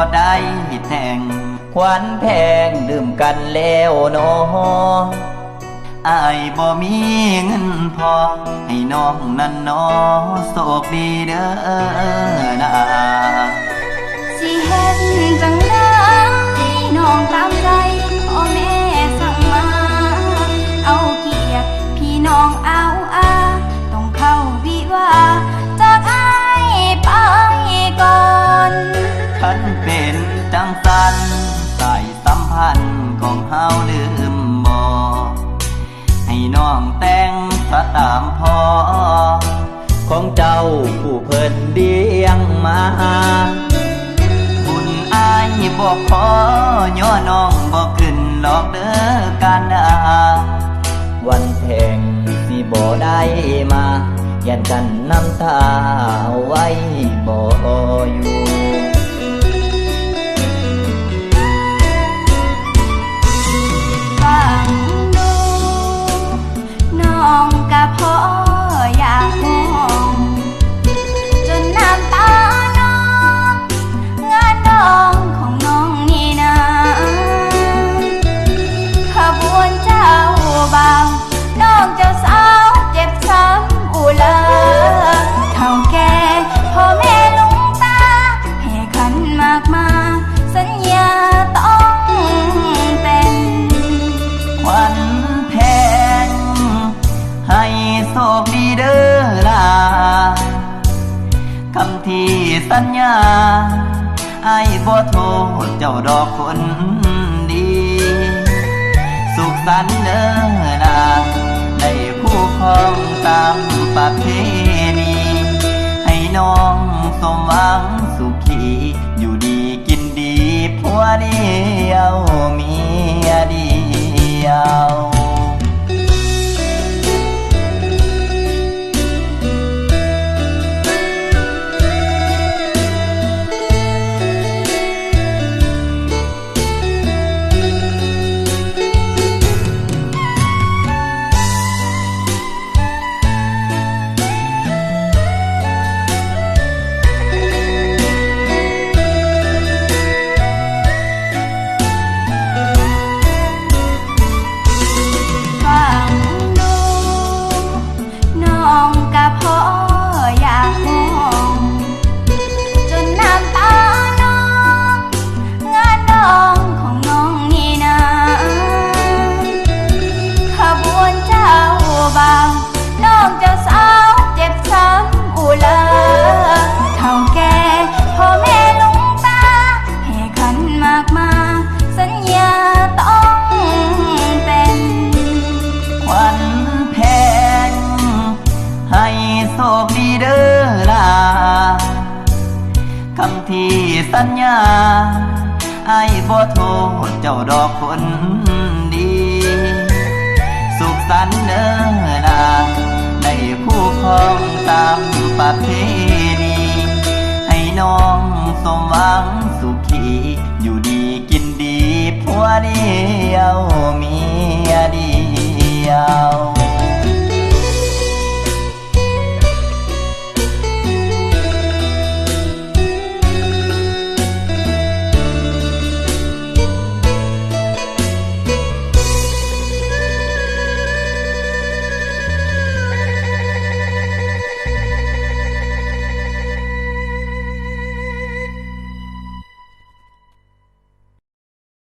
หักบ่ได้แต่งควันแพงดื่มกันแล้วเนออายบ่มีเงินพอ ให้น้องนั่นนอโศกดีเด้อนะสิเห็นจังได้น้องตา ให้น้องแต่งสตามพอ ของเจ้าผู้เพิ่นเดียงมาบุญอายบอกพอย่อน้องบอกขึ้นหลอกเด้อกันดาวันแพงสิบ่ได้มายันกันน้ำตาไว้บ่อยู่ คดีเด้อล่ะคำที่สัญญาไอ้บ่โทษเจ้าดอกคนดี สุขสันต์เด้อล่ะในผู้ครองตาม คำที่สัญญาไอ้บ่โทษเจ้าดอกคนดี สุขสันต์เด้อล่ะได้ผู้ครองตามประเพณี ให้น้องสมหวังสุขี อยู่ดีกินดีผัวเดียวเมียเดียว